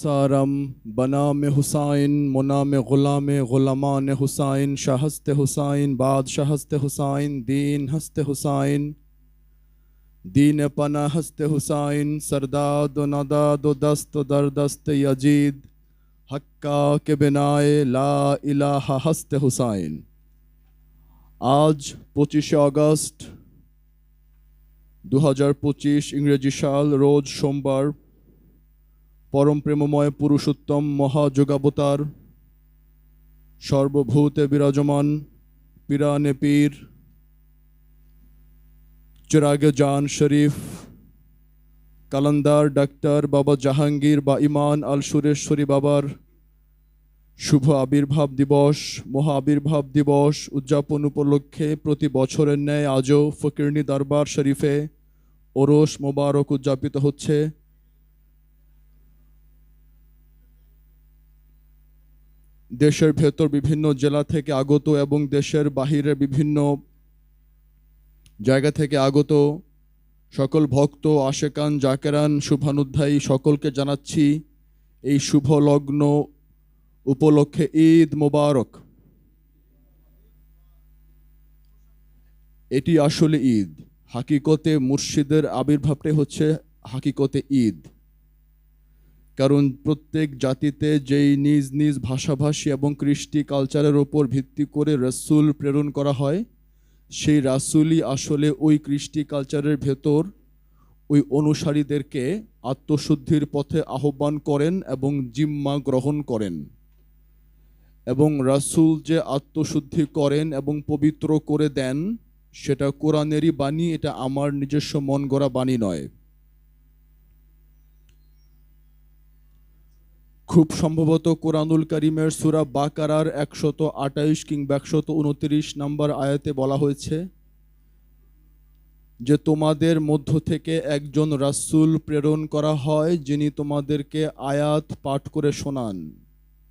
Serum বনামে Hussain মোনামে গোলামে গোলামানে হুসাইন শাহস্তে হুসাইন বাদশাহ হস্তে হুসাইন দীন হস্তে হুসাইন দীন পনা হস্তে হুসাইন সরদাদ ও নাদাদ ও দস্ত দরদস্ত ইয়াজিদ হক্কা কে বিনায় লা ইলাহা হস্তে হুসাইন আজ পঁচিশে আগস্ট দু হাজার পঁচিশ ইংরেজি সাল, রোজ সোমবার পরম প্রেমময় পুরুষোত্তম মহাযোগাবতার, সর্বভূতে বিরাজমান পিরানে পীর, চিরাগে জান শরীফ, কালান্দার ডাক্তার বাবা জাহাঙ্গীর বা ইমান আল সুরেশ্বরী বাবার শুভ আবির্ভাব দিবস, মহা আবির্ভাব দিবস উদযাপন উপলক্ষে প্রতি বছরের ন্যায় আজও ফকিরনি দরবার শরীফে ওরস মোবারক উদযাপিত হচ্ছে। দেশের ভেতর বিভিন্ন জেলা থেকে আগত এবং দেশের বাহিরে বিভিন্ন জায়গা থেকে আগত সকল ভক্ত, আশেকান, জাকেরান, শুভানুধ্যায়ী সকলকে জানাচ্ছি এই শুভ লগ্ন উপলক্ষে ঈদ মোবারক। এটি আসলে ঈদ। হাকিকতে মুর্শিদের আবির্ভাবটাই হচ্ছে হাকিকতে ঈদ। কারণ প্রত্যেক জাতিতে যেই নিজ নিজ ভাষাভাষী এবং কৃষ্টি কালচারের ওপর ভিত্তি করে রসুল প্রেরণ করা হয়, সেই রাসুলই আসলে ওই কৃষ্টি কালচারের ভেতর ওই অনুসারীদেরকে আত্মশুদ্ধির পথে আহ্বান করেন এবং জিম্মা গ্রহণ করেন। এবং রাসূল যে আত্মশুদ্ধি করেন এবং পবিত্র করে দেন, সেটা কোরআনেরই বাণী, এটা আমার নিজস্ব মন গড়া বাণী নয়। খুব সম্ভবত কোরআনুল করিমের সুরা বাকারার একশত আটাইশ কিংবা একশত উনত্রিশ নম্বর আয়াতে বলা হয়েছে যে তোমাদের মধ্য থেকে একজন রাসূল প্রেরণ করা হয় যিনি তোমাদেরকে আয়াত পাঠ করে শোনান।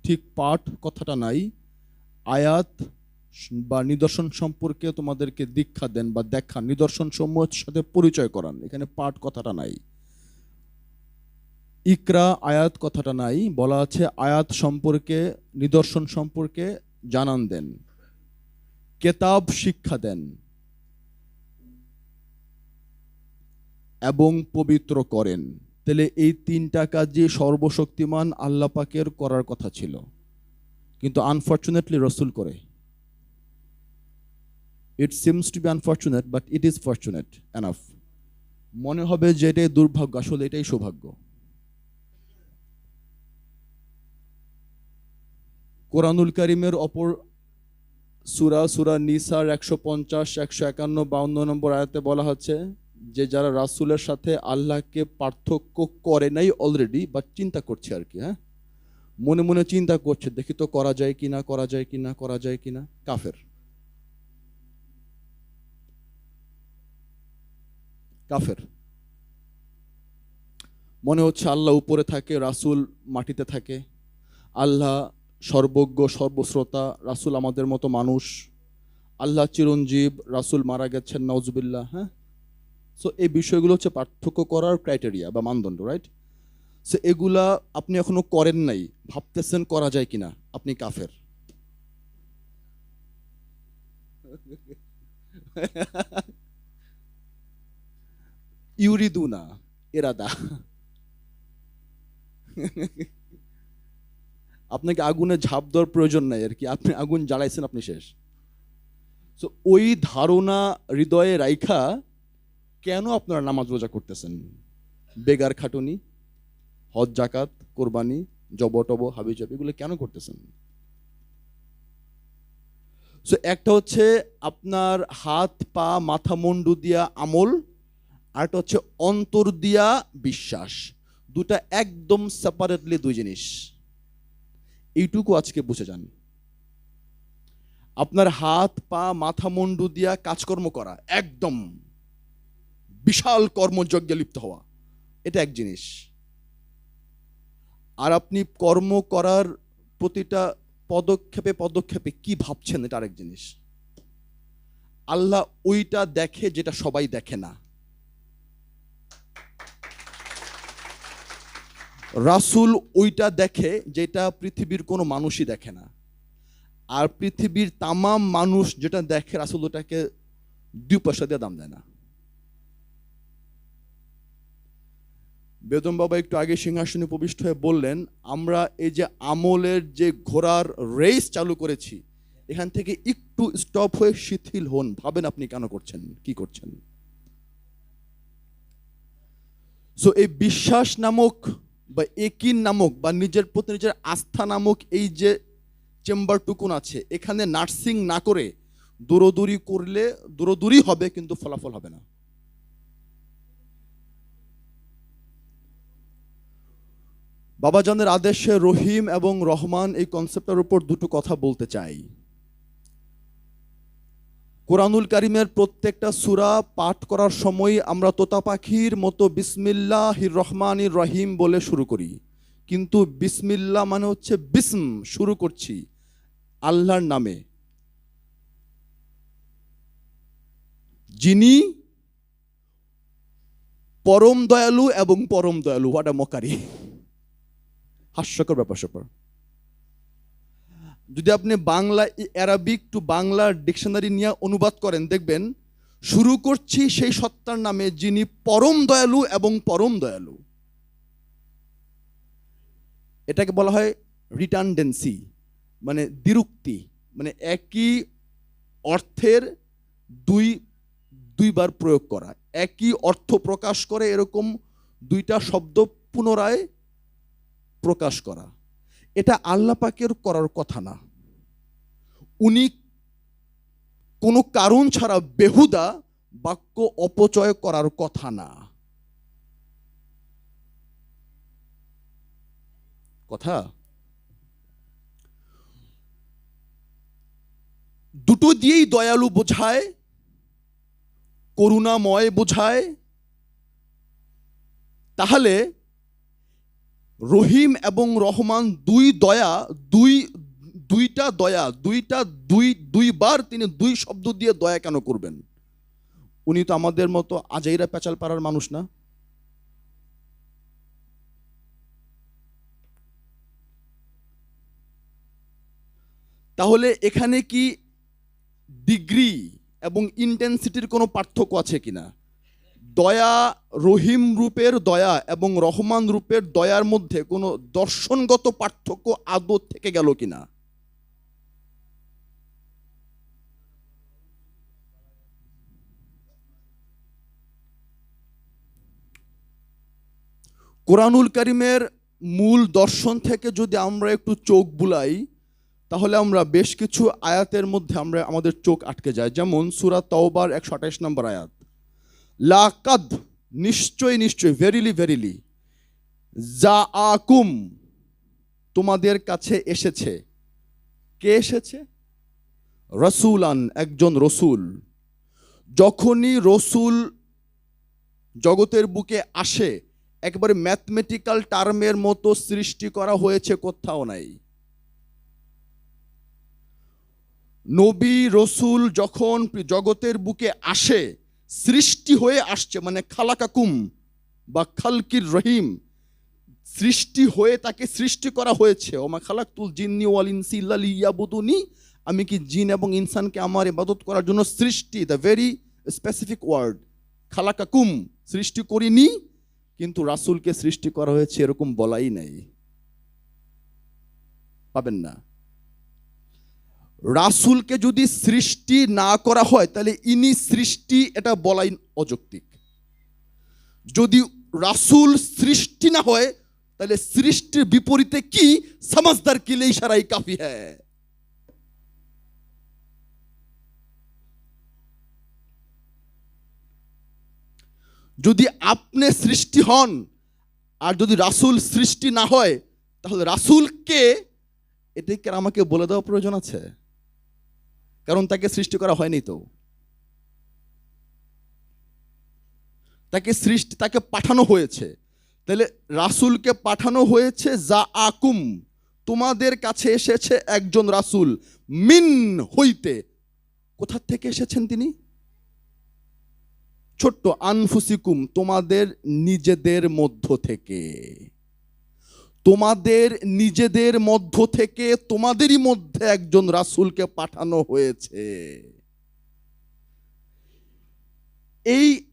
ঠিক পাঠ কথাটা নাই, আয়াত বা নিদর্শন সম্পর্কে তোমাদেরকে দীক্ষা দেন বা দেখান নিদর্শন সমূহের সাথে পরিচয় করান। এখানে পাঠ কথাটা নাই। ইকরা আয়াত কথাটা নাই, বলা আছে আয়াত সম্পর্কে, নিদর্শন সম্পর্কে জানান দেন। কেতাব শিক্ষা দেন। এবং পবিত্র করেন। তাহলে এই তিনটা কাজই সর্বশক্তিমান আল্লাহ পাকের করার কথা ছিল। কিন্তু আনফর্চুনেটলি রসুল করে। It seems to be unfortunate but it is fortunate enough মনে হবে যে এটাই দুর্ভাগ্য, আসলে এটাই সৌভাগ্য। কোরআনুল করিমের অপর সুরা সুরা নিসার একশো পঞ্চাশ, একশো একান্ন, বাউন্ন নম্বর আয়াতে বলা হচ্ছে, যে যারা রাসুলের সাথে আল্লাহকে পার্থক্য করে নাই অলরেডি বা চিন্তা করছে আর কি হ্যাঁ? মনে মনে চিন্তা করছে, দেখি তো করা যায় কি না করা যায় কি না করা যায় কি না কাফের। কাফের। মনে হচ্ছে আল্লাহ উপরে থাকে, রাসুল মাটিতে থাকে, আল্লাহ সর্বজ্ঞ, সর্বশ্রোতা, রাসুল আমাদের মতো মানুষ। আল্লাহ চিরঞ্জীব, রাসুল মারা গেছেন নওজবিল্লা হ্যাঁ? সো এই বিষয়গুলো হচ্ছে পার্থক্য করার ক্রাইটেরিয়া বা মানদণ্ড রাইট সো এগুলা আপনি এখনও করেন নাই, ভাবতেছেন করা যায় কিনা, আপনি কাফের। ইউরিদুনা, এরাদা। আপনাকে আগুনে ঝাঁপ দেওয়ার প্রয়োজন নাই আর কি। আপনি আগুন জ্বালাইছেন, আপনি শেষ। সো ওই ধারণা হৃদয়ে রাইখা কেন আপনারা নামাজ রোজা করতেছেন? বেগার খাটুনি, হজ জাকাত কোরবানি জব টব হাবি জব, এগুলো কেন করতেছেন? সো একটা হচ্ছে আপনার হাত, পা, মাথা, মুন্ডু দিয়া আমল আরেকটা হচ্ছে অন্তর দিয়া বিশ্বাস। দুটা একদম সেপারেটলি দুই জিনিস। এইটুকু আজকে বুঝে যান। আপনার হাত, পা, মাথা, মুন্ডু দিয়া কাজকর্ম করা একদম বিশাল কর্মযজ্ঞে লিপ্ত হওয়া। এটা এক জিনিস। আর আপনি কর্ম করার প্রতিটা পদক্ষেপে পদক্ষেপে কি ভাবছেন, এটা আরেক জিনিস। আল্লাহ ওইটা দেখে যেটা সবাই দেখে না। রাসূল ওইটা দেখে যেটা পৃথিবীর কোনো মানুষই দেখে না। আর পৃথিবীর তামাম মানুষ যেটা দেখে, রাসুল ওটাকে দুই পয়সা দিয়ে দাম দেয় না। বেদম বাবা একটু আগে সিংহাসনে উপবিষ্ট হয়ে বললেন, আমরা এই যে আমলের যে ঘোড়ার রেস চালু করেছি, এখান থেকে একটু স্টপ হয়ে শিথিল হন। ভাবেন আপনি কেন করছেন? কি করছেন? সো এই বিশ্বাস নামক বা একিন নামক বা নিজের প্রতি নিজের আস্থা নামক এই যে চেম্বারটুকুন আছে, এখানে নার্সিং না করে দূরদূরি করলে দূরদূরি হবে কিন্তু ফলাফল হবে না। বাবাজানের আদেশে রহিম এবং রহমান এই কনসেপ্টের উপর দুটো কথা বলতে চাই। কোরআনুল কারিমের প্রত্যেকটা সূরা পাঠ করার সময় আমরা তোতা পাখির মতো বিসমিল্লাহির রহমানির রহিম বলে শুরু করি। কিন্তু বিসমিল্লাহ মানে হচ্ছে বিসম, শুরু করছি আল্লাহর নামে। যিনি পরম দয়ালু এবং পরম দয়ালু হোয়াট মকারি হাস্যকর ব্যাপার স্যাপার। যদি আপনি Bangla Arabic to Bangla dictionary নিয়ে অনুবাদ করেন, দেখবেন শুরু করছি সেই সত্তার নামে যিনি পরম দয়ালু এবং পরম দয়ালু। এটাকে বলা হয় রিটার্নডেন্সি মানে দ্বিরুক্তি মানে একই অর্থের দুই, দুইবার প্রয়োগ করা। একই অর্থ প্রকাশ করে এরকম দুইটা শব্দ পুনরায় প্রকাশ করা। এটা আল্লাহ পাকের করার কথা না। উনি কোনো কারণ ছাড়া বেহুদা বাক্য অপচয় করার কথা না। কথা? দুটো দিয়েই দয়ালু বোঝায়, করুণাময় বোঝায়। তাহলে রহিম এবং রহমান দুই দয়া, দুই, দুইটা দয়া, দুইটা, দুই, দুইবার তিনি দুই শব্দ দিয়ে দয়া কেন করবেন? উনি তো আমাদের মতো আজাইরা পেঁচাল পাড়ার মানুষ না। তাহলে এখানে কি ডিগ্রি এবং ইন্টেন্সিটির কোনো পার্থক্য আছে কিনা? দয়া রহিম রূপের দয়া এবং রহমান রূপের দয়ার মধ্যে কোনো দর্শনগত পার্থক্য আদৌ থেকে গেল কিনা? কোরআনুল করিমের মূল দর্শন থেকে যদি আমরা একটু চোখ বুলাই, তাহলে আমরা বেশ কিছু আয়াতের মধ্যে আমরা আমাদের চোখ আটকে যায়। যেমন সুরা তওবার একশো আঠাশ নম্বর আয়াত। লাকাদ নিশ্চয় নিশ্চয় ভেরিলি ভেরিলি যা আকুম তোমাদের কাছে এসেছে। কে এসেছে? রসুলান, একজন রসুল। যখনই রসুল জগতের বুকে আসে, একবারে ম্যাথমেটিক্যাল টার্মের মতো সৃষ্টি করা হয়েছে কোথাও নাই। নবী রসুল যখন জগতের বুকে আসে সৃষ্টি হয়ে আসছে মানে খালাকাকুম বা খালকির রহিম। সৃষ্টি হয়ে তাকে সৃষ্টি করা হয়েছে। ওমা খালাকুল জিন্নি ওয়াল ইনসি ইয়াবুদুনি আমি কি জিন এবং ইনসানকে আমার ইবাদত করার জন্য সৃষ্টি? দ্য ভেরি স্পেসিফিক ওয়ার্ড খালাকাকুম, সৃষ্টি করিনি, কিন্তু রাসূলকে সৃষ্টি করা হয়েছে এরকম বলাই নাই। পাবেন না। রাসূলকে যদি সৃষ্টি না করা হয়, তাহলে ইনি সৃষ্টি, এটা বলাই অযৌক্তিক। যদি রাসূল সৃষ্টি না হয়, তাহলে সৃষ্টির বিপরীতে কি? সমাজদার কিলে ইশারাই কাফি হ্যায়। যদি আপনি সৃষ্টি হন, আর যদি রাসূল সৃষ্টি না হয়, তাহলে রাসূলকে এটা কি আর আমাকে বলে দেওয়া প্রয়োজন আছে? কারণ তাকে সৃষ্টি করা হয়নি তো। তাকে সৃষ্টি, তাকে পাঠানো হয়েছে। তাহলে রাসূলকে পাঠানো হয়েছে যা আকুম তোমাদের কাছে এসেছে একজন রাসূল। মিন হইতে। কোথা থেকে এসেছেন তিনি? ছোট্ট আনফুসিকুম, তোমাদের নিজেদের মধ্য থেকে। তোমাদের নিজেদের মধ্য থেকে তোমাদেরই মধ্যে একজন রাসূলকে পাঠানো হয়েছে। এই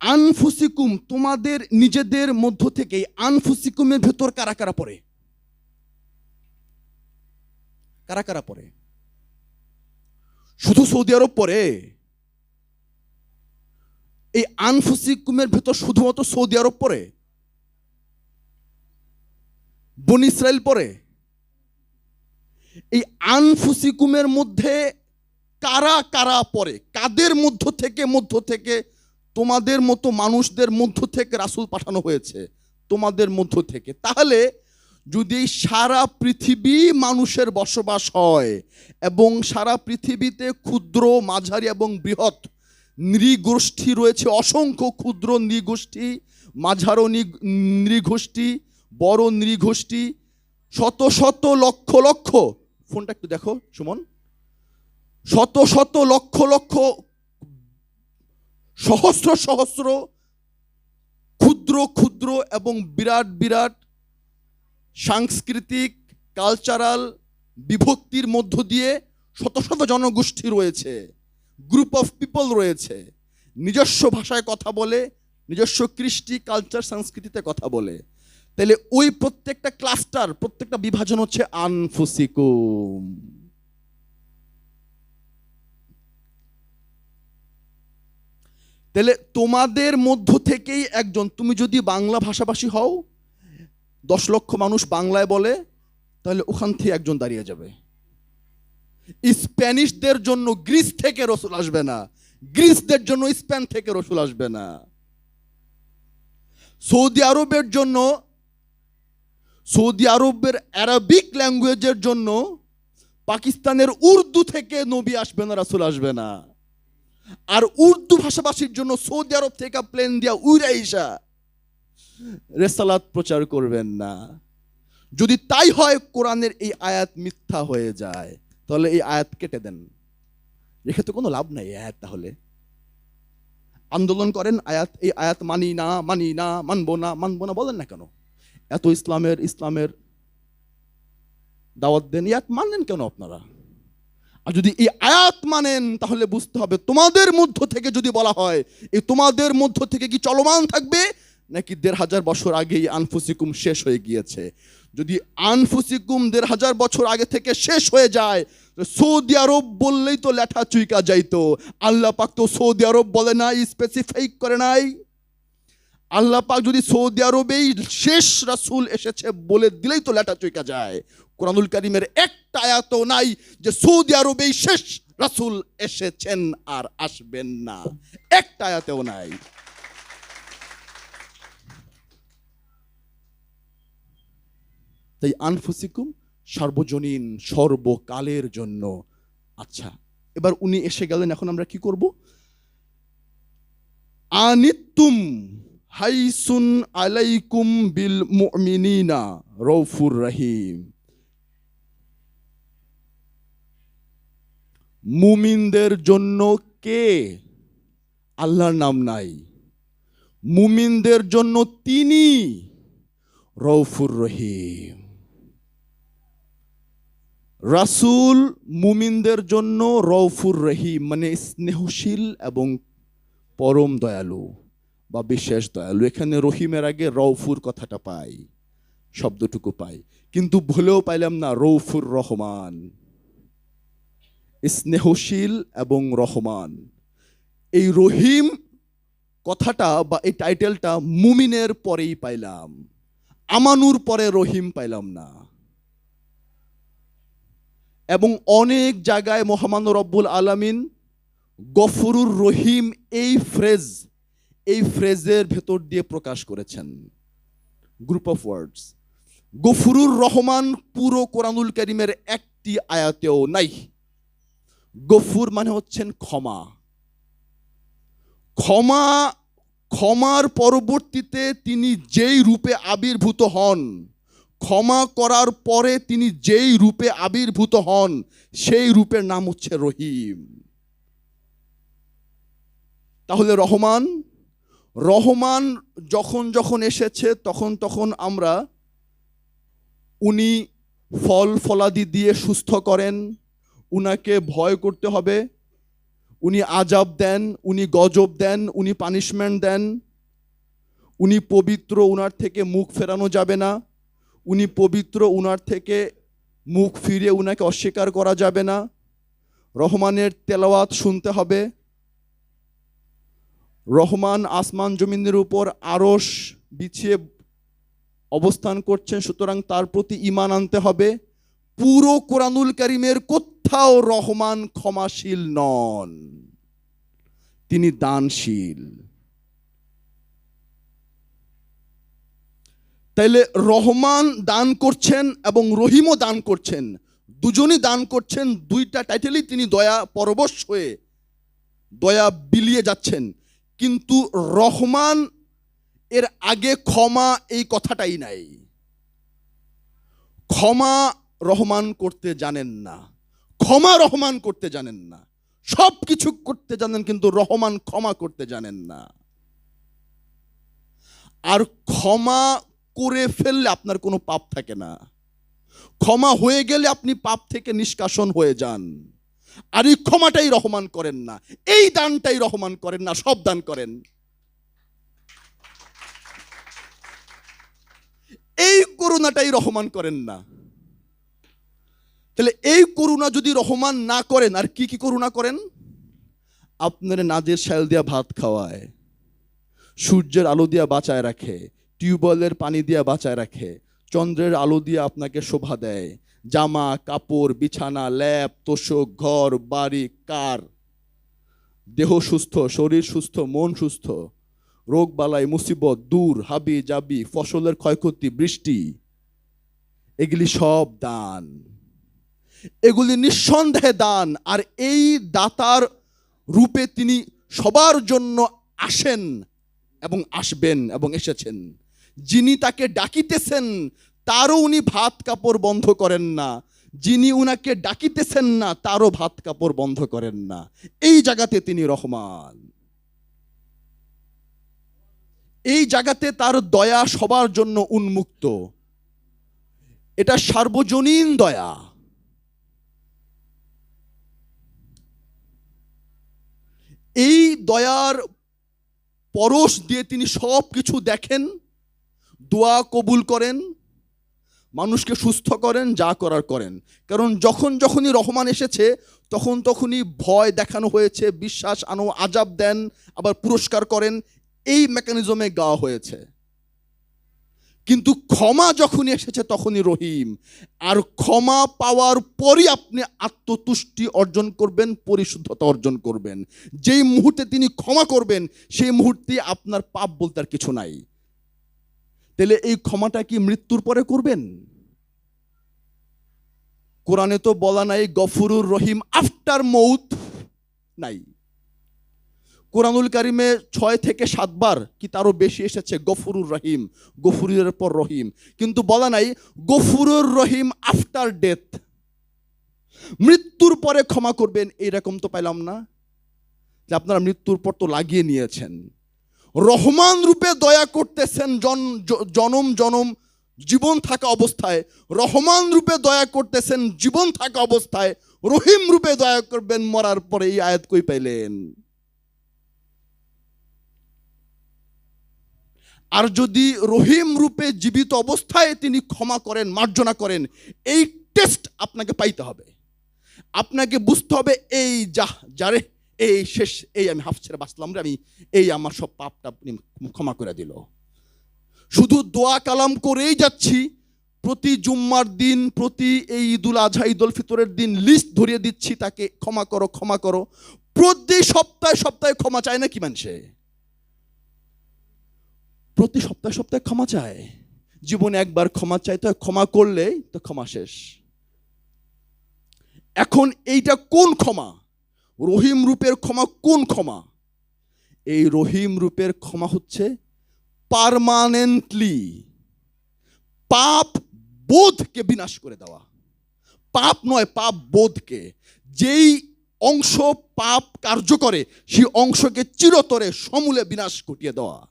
আনফুসিকুম তোমাদের নিজেদের মধ্য থেকে আনফুসিকুমের ভেতর কারা কারা পড়ে? কারা কারা পড়ে? শুধু সৌদি আরব পড়ে? এই আনফুসিকুমের ভেতর শুধুমাত্র সৌদি আরব পড়ে? বন ইসরায়েল পড়ে এই আনফুসিকুমের মধ্যে কারা কারা পড়ে কাদের মধ্য থেকে মধ্য থেকে? তোমাদের মতো মানুষদের মধ্য থেকে রাসূল পাঠানো হয়েছে। তোমাদের মধ্য থেকে। তাহলে যদি সারা পৃথিবী মানুষের বসবাস হয় এবং সারা পৃথিবীতে ক্ষুদ্র, মাঝারি এবং বৃহৎ নৃগোষ্ঠী রয়েছে, অসংখ্য ক্ষুদ্র নৃগোষ্ঠী, মাঝারো নৃগোষ্ঠী বড় নৃগোষ্ঠী, শত শত লক্ষ লক্ষ, ফোনটা একটু দেখো, সুমন। শত শত লক্ষ লক্ষ, সহস্র সহস্র, ক্ষুদ্র ক্ষুদ্র এবং বিরাট বিরাট সাংস্কৃতিক, কালচারাল বিভক্তির মধ্য দিয়ে শত শত জনগোষ্ঠী রয়েছে গ্রুপ অফ পিপল রয়েছে। নিজস্ব ভাষায় কথা বলে, নিজস্ব কৃষ্টি কালচার সংস্কৃতিতে কথা বলে। তাহলে ওই প্রত্যেকটা ক্লাস্টার প্রত্যেকটা বিভাজন হচ্ছে আনফুসিকুম। তাহলে তোমাদের মধ্য থেকেই একজন, তুমি যদি বাংলা ভাষাভাষী হও, দশ লক্ষ মানুষ বাংলায় বলে, তাহলে ওখান থেকে একজন দাঁড়িয়ে যাবে। স্প্যানিশদের জন্য গ্রিস থেকে রসুল আসবে না। গ্রিসদের জন্য স্পেন থেকে রসুল আসবে না। সৌদি আরবের জন্য সৌদি আরবের অ্যারাবিক ল্যাঙ্গুয়েজের জন্য পাকিস্তানের উর্দু থেকে নবী আসবে না, রাসুল আসবে না। আর উর্দু ভাষাভাষীর জন্য সৌদি আরব থেকে প্লেন দিয়া উইরা ইসা রেসালাত প্রচার করবেন না। যদি তাই হয়, কোরআনের এই আয়াত মিথ্যা হয়ে যায়। তাহলে এই আয়াত কেটে দেন। রেখে তো কোনো লাভ নাই আয়াত তাহলে। আন্দোলন করেন, আয়াত, এই আয়াত মানি না মানি না, মানবো না মানবো না, বলেন না কেন? এত ইসলামের ইসলামের দাওয়াত দেন ইয়াত মানেন কেন আপনারা? আর যদি এই আয়াত মানেন, তাহলে বুঝতে হবে তোমাদের মধ্য থেকে যদি বলা হয়, এই তোমাদের মধ্য থেকে কি চলমান থাকবে? নাকি দেড় হাজার বছর আগেই আনফুসিকুম শেষ হয়ে গিয়েছে। যদি আনফুসিকুম দেড় হাজার বছর আগে থেকে শেষ হয়ে যায় সৌদি আরব বললেই তো লেঠা চুইকা যাইতো। আল্লাহ পাক তো সৌদি আরব বলে নাই স্পেসিফাই করে নাই। আল্লাহ পাক যদি সৌদি আরবেই শেষ রাসূল এসেছে বলে দিলেই তো লেটা চুইকা যায়। কোরআনুল কারিমের একটা আয়াতও নাই যে সৌদি আরবেই শেষ রাসূল এসেছেন আর আসবেন না। একটা আয়াতেও নাই। তাই আনফুসিকুম সার্বজনীন, সর্বকালের জন্য। আচ্ছা এবার উনি এসে গেলেন, এখন আমরা কি করব? আনিতুম হাইসুন আলাইকুম বিল মুমিনিনা রৌফুর রহিম। মুমিনদের জন্য কে? আল্লাহর নাম নাই। মুমিনদের জন্য তিনি রৌফুর রহিম। রাসূল মুমিনদের জন্য রৌফুর রহিম মানে স্নেহশীল এবং পরম দয়ালু। বা বিশেষ দয়ালু। এখানে রহিমের আগে রৌফুর কথাটা পাই, শব্দটুকু পাই। কিন্তু ভুলেও পাইলাম না রৌফুর রহমান। স্নেহশীল এবং রহমান। এই রহিম কথাটা বা এই টাইটেলটা মুমিনের পরেই পাইলাম। আমানুর পরে রহিম পাইলাম না। এবং অনেক জায়গায় মোহাম্মদ রব্বুল আলামিন গফরুর রহিম এই ফ্রেজ এই ফ্রেজের ভেতর দিয়ে প্রকাশ করেছেন। গ্রুপ অফ ওয়ার্ডস গফুরুর রহমান পুরো কোরআনুল করিমের একটি আয়াতেও নাই। গফুর মানে হচ্ছেন ক্ষমা। ক্ষমা, ক্ষমার পরবর্তীতে তিনি যেই রূপে আবির্ভূত হন, ক্ষমা করার পরে তিনি যেই রূপে আবির্ভূত হন, সেই রূপের নাম হচ্ছে রহিম। তাহলে রহমান রহমান যখন যখন এসেছে, তখন তখন আমরা উনি ফল ফলাদি দিয়ে সুস্থ করেন, উনাকে ভয় করতে হবে, উনি আজাব দেন, উনি গজব দেন, উনি পানিশমেন্ট দেন, উনি পবিত্র উনার থেকে মুখ ফেরানো যাবে না, উনি পবিত্র উনার থেকে মুখ ফিরে উনাকে অস্বীকার করা যাবে না। রহমানের তেলাওয়াত শুনতে হবে। রহমান আসমান জমিনের উপর আরস বিছিয়ে অবস্থান করছেন, সুতরাং তার প্রতি ইমান আনতে হবে। পুরো কোরআনুল করিমের কোথাও রহমান ক্ষমাশীল নন। তিনি দানশীল। তাইলে রহমান দান করছেন এবং রহিমও দান করছেন। দুজনই দান করছেন, দুইটা টাইটেলই তিনি দয়া পরবশ হয়ে, দয়া বিলিয়ে যাচ্ছেন। কিন্তু রহমান এর আগে ক্ষমা এই কথাটাই নাই। ক্ষমা রহমান করতে জানেন না। ক্ষমা রহমান করতে জানেন না। সব কিছু করতে জানেন কিন্তু রহমান ক্ষমা করতে জানেন না। আর ক্ষমা করে ফেললে আপনার কোনো পাপ থাকে না। ক্ষমা হয়ে গেলে আপনি পাপ থেকে নিষ্কাশন হয়ে যান। আর এই ক্ষমাটাই রহমান করেন না। এই দানটাই রহমান করেন না, সব দান করেন। এই করুণাটাই রহমান করেন না। তাহলে এই করুণা যদি রহমান না করেন, আর কি কি করুণা করেন? আপনার নাজের শাল দিয়া ভাত খাওয়ায়, সূর্যের আলো দিয়া বাঁচায় রাখে, টিউবওয়েলের পানি দিয়া বাঁচায় রাখে, চন্দ্রের আলো দিয়ে আপনাকে শোভা দেয় জামা, কাপড়, বিছানা, ল্যাব, তোষক, ঘর, বাড়ি, কার। দেহ সুস্থ, শরীর সুস্থ, মন সুস্থ। রোগ, বালাই, মুসিবত, দূর, হাবি, জাবি, ফসলের ক্ষয়ক্ষতি, বৃষ্টি। এগুলি সব দান। এগুলি নিঃসন্দেহে দান। আর এই দাতার রূপে তিনি সবার জন্য আসেন এবং আসবেন এবং এসেছেন। যিনি তাকে ডাকিতেছেন তারও উনি ভাত কাপড় বন্ধ করেন না। যিনি উনাকে ডাকিতেছেন না, তারও ভাত কাপড় বন্ধ করেন না। এই জায়গাতে তিনি রহমান। এই জায়গাতে তার দয়া সবার জন্য উন্মুক্ত। এটা সার্বজনীন দয়া। এই দয়ার পরশ দিয়ে তিনি সব কিছু দেখেন, দোয়া কবুল করেন মানুষকে সুস্থ করেন, যা করার করেন। কারণ যখন যখনই রহমান এসেছে, তখন তখনই ভয় দেখানো হয়েছে, বিশ্বাস আনো, আজাব দেন, আবার পুরস্কার করেন, এই মেকানিজমে গাওয়া হয়েছে। কিন্তু ক্ষমা যখনই এসেছে, তখনই রহিম। আর ক্ষমা পাওয়ার পরই আপনি আত্মতুষ্টি অর্জন করবেন, পরিশুদ্ধতা অর্জন করবেন। যেই মুহূর্তে তিনি ক্ষমা করবেন, সেই মুহূর্তে আপনার পাপ বলতে আর কিছু নাই। তাহলে এই ক্ষমাটা কি মৃত্যুর পরে করবেন? কোরআনে তো বলা নাই, গফুরুর রহিম আফটার মৌত নাই। কোরআনুল কারিমে ছয় থেকে সাতবার কি তারও বেশি এসেছে, গফুরুর রহিম, গফুরের পর রহিম। কিন্তু বলা নাই, গফুরুর রহিম আফটার ডেথ। মৃত্যুর পরে ক্ষমা করবেন, এইরকম তো পাইলাম না। যে আপনারা মৃত্যুর পর তো লাগিয়ে নিয়েছেন। রহমান রূপে দয়া করতেছেন জন জনম জনম জীবন থাকা অবস্থায়। রহমান রূপে দয়া করতেছেন জীবন থাকা অবস্থায়। রহিম রূপে দয়া করবেন, মরার পরে এই আয়াত কই পাইলেন? আর যদি রহিম রূপে জীবিত অবস্থায় তিনি ক্ষমা করেন, মার্জনা করেন, এই টেস্ট আপনাকে পাইতে হবে। আপনাকে বুঝতে হবে, এই যা যারে এই শেষ, এই আমি হাফ ছেড়ে বাঁচলাম রে আমি, এই আমার সব পাপটা ক্ষমা করে দিল। শুধু দোয়া কালাম করেই যাচ্ছি, প্রতি জুম্মার দিন, প্রতি এই ঈদুল আজহা, ঈদুল ফিতরের দিন লিস্ট ধরিয়ে দিচ্ছি তাকে, ক্ষমা করো ক্ষমা করো। প্রতি সপ্তাহে সপ্তাহে ক্ষমা চায় না কি মানুষে? প্রতি সপ্তাহে সপ্তাহে ক্ষমা চায়। জীবনে একবার ক্ষমা চাই তো ক্ষমা করলেই তো ক্ষমা শেষ। এখন এইটা কোন ক্ষমা? রহিম রূপের ক্ষমা কোন ক্ষমা? এই রহিম রূপের ক্ষমা হচ্ছে পারমানেন্টলি পাপ বোধকে বিনাশ করে দেওয়া। পাপ নয়, পাপ বোধকে। যেই অংশ পাপ কার্য করে, সেই অংশকে চিরতরে সমূলে বিনাশ ঘটিয়ে দেওয়া।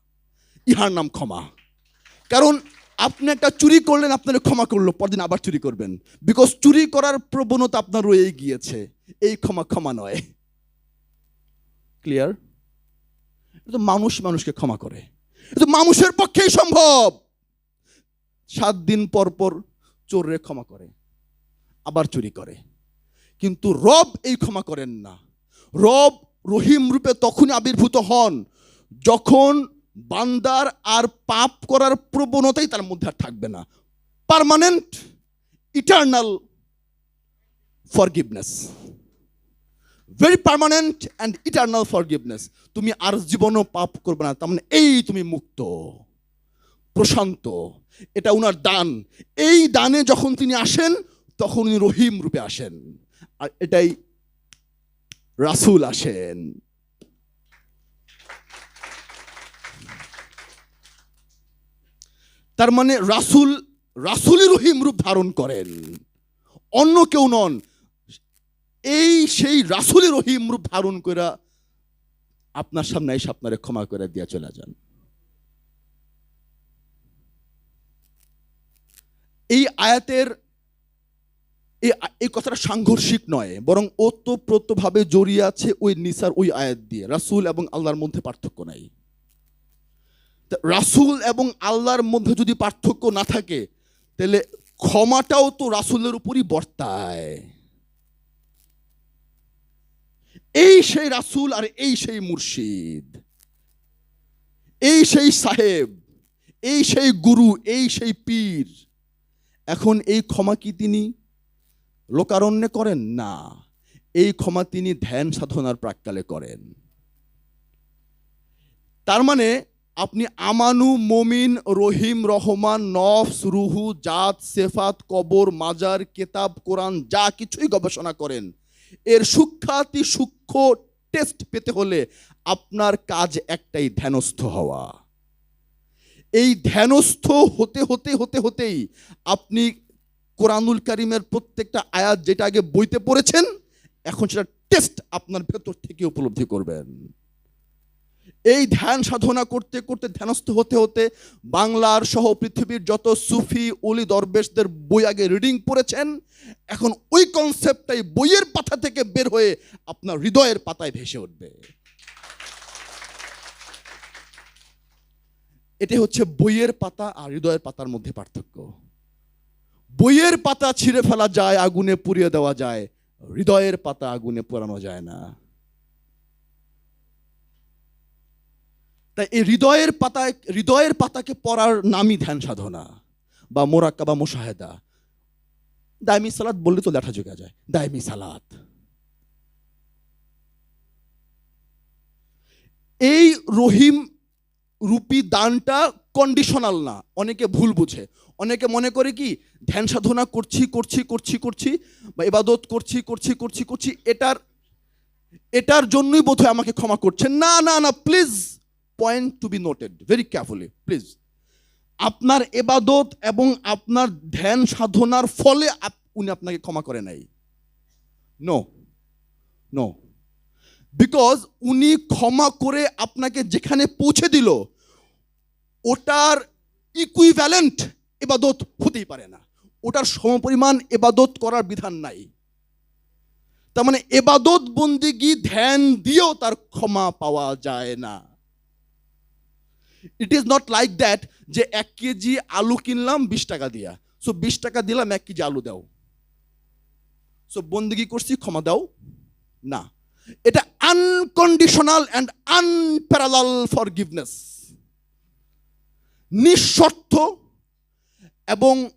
ইহার নাম ক্ষমা। কারণ আপনি একটা চুরি করলেন, আপনার ক্ষমা করল, পরদিন আবার চুরি করবেন। বিকজ চুরি করার প্রবণতা আপনার রয়ে গিয়েছে। এই ক্ষমা ক্ষমা নয়। ক্লিয়ার তো মানুষ মানুষকে ক্ষমা করে। এটা মানুষের পক্ষেই সম্ভব। সাত দিন পর পর চোররে ক্ষমা করে, আবার চুরি করে। কিন্তু রব এই ক্ষমা করেন না। রব রহিম রূপে তখনই আবির্ভূত হন, যখন বান্দার আর পাপ করার প্রবণতাই তার মধ্যে আর থাকবে না। Permanent eternal forgiveness very permanent and eternal forgiveness তুমি আর জীবনও পাপ করবে না, তার মানে এই তুমি মুক্ত, প্রশান্ত। এটা উনার দান। এই দানে যখন তিনি আসেন, তখন উনি রহিম রূপে আসেন। আর এটাই রাসূল আসেন। তার মানে রাসূল, রাসূলই রহিম রূপ ধারণ করেন। অন্য কেউ নন। এই সেই রাসূলই রহিম রূপ ধারণ করে আপনার সামনে এসে আপনারে ক্ষমা করে দিয়ে চলে যান। এই আয়াতের এই কথাটা সাংঘর্ষিক নয়, বরং ওতপ্রোতভাবে জড়িয়ে আছে ওই নিসার ওই আয়াত দিয়ে। রাসূল এবং আল্লাহর মধ্যে পার্থক্য নাই। রাসূল এবং আল্লাহর মধ্যে যদি পার্থক্য না থাকে, তাহলে ক্ষমাটাও তো রাসূলের উপরই বর্তায়। এই সেই রাসূল আর এই সেই মুর্শিদ। এই সেই সাহেব, এই সেই গুরু, এই সেই পীর। এখন এই ক্ষমা কি তিনি লোকারণ্যে করেন? না। এই ক্ষমা তিনি ধ্যান সাধনার প্রাককালে করেন। তার মানে আপনি আমানু মমিন রহিম রহমান নফস রুহু জাত সেফাত কবর মাজার কেতাব কোরআন যা কিছুই গবেষণা করেন। এর সূক্ষাতি সূক্ষ্ম টেস্ট পেতে হলে আপনার কাজ একটাই, ধ্যানস্থ হওয়া। এই ধ্যানস্থ হতে হতে হতে, হতেই আপনি কোরআনুল কারিমের প্রত্যেকটা আয়াত যেটা আগে বইতে পড়েছেন, এখন সেটা টেস্ট আপনার ভেতর থেকে উপলব্ধি করবেন। এই ধ্যান সাধনা করতে করতে ধ্যানস্থ হতে হতে বাংলার সহ পৃথিবীর যত সুফি অলি দরবেশদের বই আগে রিডিং পড়েছেন, এখন ওই কনসেপ্টটাই বইয়ের পাতা থেকে বের হয়ে আপনার হৃদয়ের পাতায় ভেসে উঠবে। এটি হচ্ছে বইয়ের পাতা আর হৃদয়ের পাতার মধ্যে পার্থক্য। বইয়ের পাতা ছিঁড়ে ফেলা যায়, আগুনে পুড়িয়ে দেওয়া যায়, হৃদয়ের পাতা আগুনে পোড়ানো যায় না। তাই এই হৃদয়ের পাতায়, হৃদয়ের পাতাকে পড়ার নামই ধ্যান সাধনা বা মোরাক্কা বা মোশাহেদা। দায়মি সালাত বললে তো লেখা যোগা যায়। দায়মি সালাত। এই রহিম রূপী দানটা কন্ডিশনাল না। অনেকে ভুল বুঝে। অনেকে মনে করে কি, ধ্যান সাধনা করছি করছি করছি করছি বা এবাদত করছি করছি করছি করছি, এটার এটার জন্যই বোধহয় আমাকে ক্ষমা করছেন। না না না please point to be noted very carefully please আপনার এবাদত এবং আপনার ধ্যান সাধনার ফলে উনি আপনাকে ক্ষমা করে নাই। নো নো বিকজ উনি ক্ষমা করে আপনাকে যেখানে পৌঁছে দিল, ওটার ইকুইভ্যালেন্ট এবাদত হতেই পারে না। ওটার সমপরিমাণ এবাদত করার বিধান নাই। তার মানে এবাদত বন্দিগি ধ্যান দিয়েও তার ক্ষমা পাওয়া যায় না। It is not like that যে এক কেজি আলু কিনলাম বিশ টাকা দিয়া। সো বিশ টাকা দিলাম, এক কেজি আলু দাও। সো বন্দিগি করছি? ক্ষমা দাও। না। এটা আনকন্ডিশনাল অ্যান্ড আনপ্যারালাল ফরগিভনেস নিঃশর্ত এবং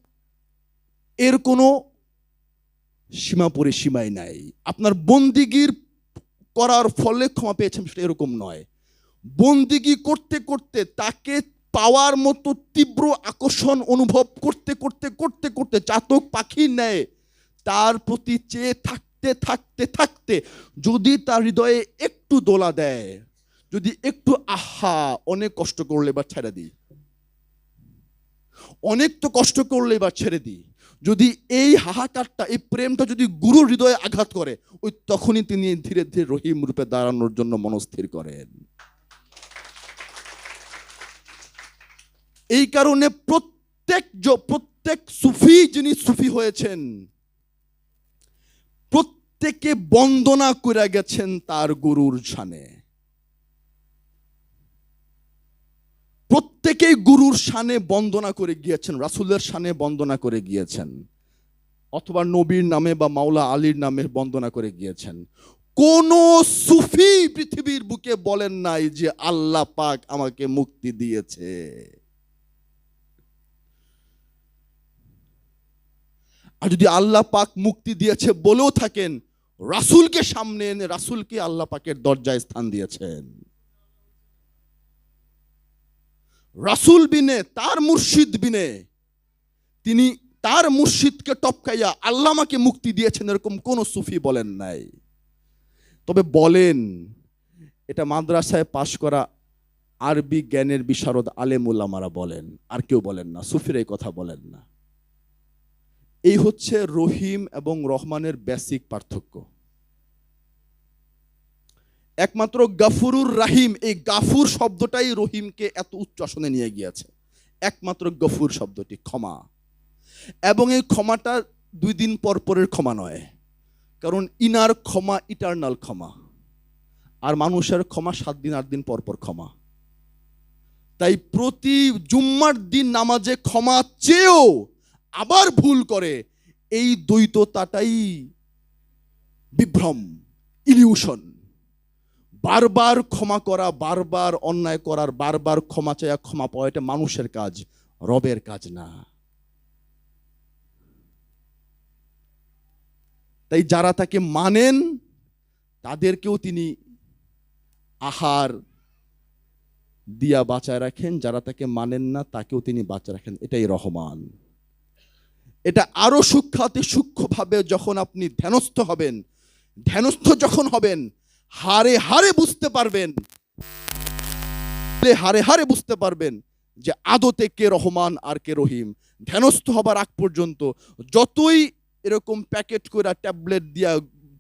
এর কোনো সীমা পরিসীমাই নাই। আপনার বন্দিগির করার ফলে ক্ষমা পেয়েছেন সেটা এরকম নয়। বন্দিগি করতে করতে তাকে পাওয়ার মতো তীব্র আকর্ষণ অনুভব করতে করতে করতে করতে চাতক পাখির ন্যায় তার প্রতি চেয়ে থাকতে থাকতে থাকতে যদি তার হৃদয়ে একটু দোলা দেয়, যদি একটু আহা, অনেক কষ্ট করলে এবার ছেড়ে দিই। অনেক তো কষ্ট করলে এবার ছেড়ে দিই। যদি এই হাহাকারটা, এই প্রেমটা যদি গুরুর হৃদয়ে আঘাত করে, ওই তখনই তিনি ধীরে ধীরে রহিম রূপে দাঁড়ানোর জন্য মনস্থির করেন। এই কারণে প্রত্যেক প্রত্যেক সুফি যিনি সুফি হয়েছেন, প্রত্যেকে বন্দনা করে গেছেন তার গুরুর শানে। প্রত্যেকেই গুরুর শানে বন্দনা করে গিয়েছেন, রাসূলের শানে বন্দনা করে গিয়েছেন, অথবা নবীর নামে বা মাওলা আলীর নামে বন্দনা করে গিয়েছেন। কোন সুফি পৃথিবীর বুকে বলেন নাই যে আল্লাহ পাক আমাকে মুক্তি দিয়েছে। আর যদি আল্লাহ পাক মুক্তি দিয়েছে বলেও থাকেন, রাসূলকে সামনে এনে রাসূলকে আল্লাহ পাকের দরজায় স্থান দিয়েছেন। রাসূল বিনে, তার মুর্শিদ বিনে, তিনি তার মুর্শিদকে টপকাইয়া আল্লামাকে মুক্তি দিয়েছেন এরকম কোন সুফি বলেন নাই। তবে বলেন, এটা মাদ্রাসায় পাশ করা আরবি জ্ঞানের বিশারদ আলেমুল্লামারা বলেন, আর কেউ বলেন না, সুফির এই কথা বলেন না। এই হচ্ছে রহিম এবং রহমানের বেসিক পার্থক্য। একমাত্র গাফুরুর রাহিম, এই গাফুর শব্দটাই রহিমকে এত উচ্চ আসনে নিয়ে গিয়েছে। একমাত্র গফুর শব্দটি, ক্ষমা। এবং এই ক্ষমাটা দুই দিন পর পরের ক্ষমা নয়, কারণ ইনার ক্ষমা ইটার্নাল ক্ষমা, আর মানুষের ক্ষমা সাত দিন, আট দিন পর পর ক্ষমা। তাই প্রতি জুম্মার দিন নামাজে ক্ষমা চেয়েও আবার ভুল করে, এই দ্বৈততাটাই বিভ্রম, ইলিউশন। বারবার ক্ষমা করা, বারবার অন্যায় করার, বারবার ক্ষমা চাইয়া ক্ষমা পাওয়া, এটা মানুষের কাজ, রবের কাজ না। তাই যারা তাকে মানেন, তাদেরকেও তিনি আহার দিয়া বাঁচায় রাখেন। যারা তাকে মানেন না, তাকেও তিনি বাঁচায় রাখেন। এটাই রহমান। এটা আরও সূক্ষ্মাতি সূক্ষ্মভাবে যখন আপনি ধ্যানস্থ হবেন, ধ্যানস্থ যখন হবেন, হারে হারে বুঝতে পারবেন। হারে হারে বুঝতে পারবেন যে আদতে কে রহমান আর কে রহিম। ধ্যানস্থ হবার আগ পর্যন্ত যতই এরকম প্যাকেট করে ট্যাবলেট দিয়া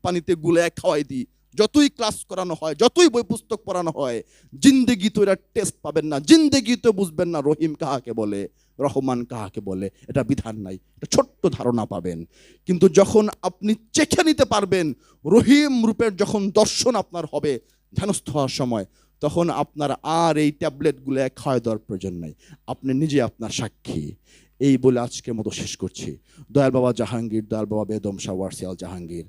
পানিতে গুলে খাওয়াই দিই, যতই ক্লাস করানো হয়, যতই বই পুস্তক পড়ানো হয়, জিন্দেগি তো এরা টেস্ট পাবেন না, জিন্দেগি তো বুঝবেন না রহিম কাহাকে বলে। রহমান কাহাকে বলে, এটা বিধান নাই, এটা ছোট্ট ধারণা পাবেন। কিন্তু যখন আপনি চেখে নিতে পারবেন, রহিম রূপের যখন দর্শন আপনার হবে ধ্যানস্থ হওয়ার সময়, তখন আপনার আর এই ট্যাবলেটগুলো এক খাওয়া দেওয়ার প্রয়োজন নাই। আপনি নিজে আপনার সাক্ষী। এই বলে আজকের মতো শেষ করছি। দয়াল বাবা জাহাঙ্গীর, দয়াল বাবা বেদম শাহ ওয়ারসিয়াল জাহাঙ্গীর।